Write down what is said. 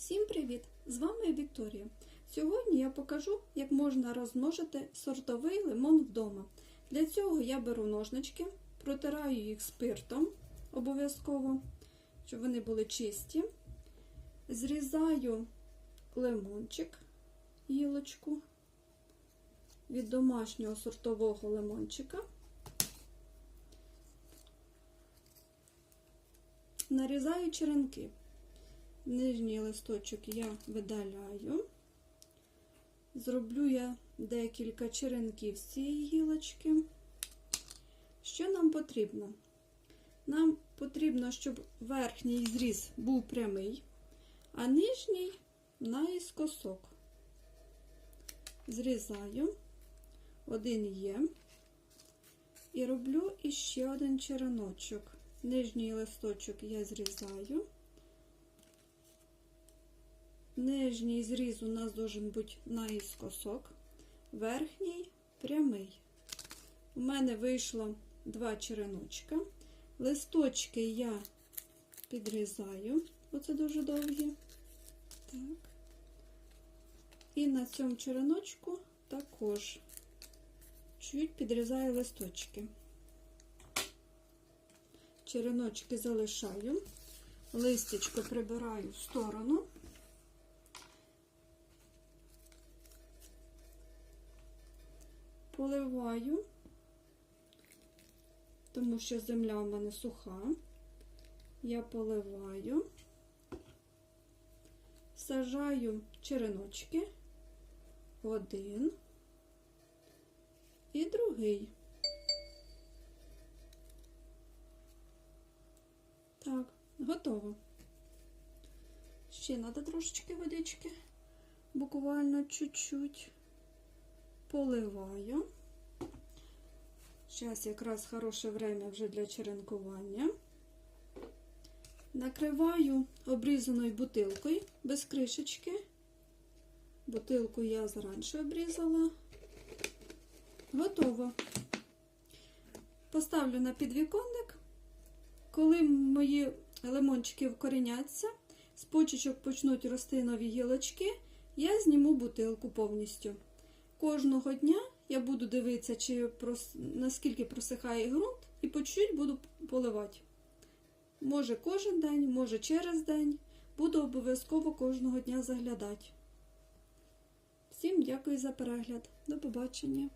Всім привіт! З вами Вікторія. Сьогодні я покажу, як можна розмножити сортовий лимон вдома. Для цього я беру ножнички, протираю їх спиртом обов'язково, щоб вони були чисті. Зрізаю лимончик, гілочку від домашнього сортового лимончика. Нарізаю черенки. Нижній листочок я видаляю. Зроблю я декілька черенків з цієї гілочки. Що нам потрібно? Нам потрібно, щоб верхній зріз був прямий, а нижній наіскосок. Зрізаю, один є, і роблю іще один череночок. Нижній листочок я зрізаю. Нижній зріз у нас должен бути наіскосок, верхній прямий. У мене вийшло два череночка. Листочки я підрізаю, оце дуже довгі. Так. І на цьому череночку також чуть підрізаю листочки. Череночки залишаю, листячко прибираю в сторону. Поливаю, тому що земля в мене суха. Я поливаю, сажаю череночки, один і другий. Так, готово. Ще треба трошечки водички, буквально чуть-чуть поливаю. Зараз якраз хороше время вже для черенкування. Накриваю обрізаною бутилкою без кришечки. Бутилку я заранше обрізала. Готово. Поставлю на підвіконник. Коли мої лимончики вкоріняться, з почечок почнуть рости нові гілочки, я зніму бутилку повністю. Кожного дня я буду дивитися, чи прос... наскільки просихає ґрунт, і по чуть буду поливати. Може кожен день, може через день. Буду обов'язково кожного дня заглядати. Всім дякую за перегляд. До побачення!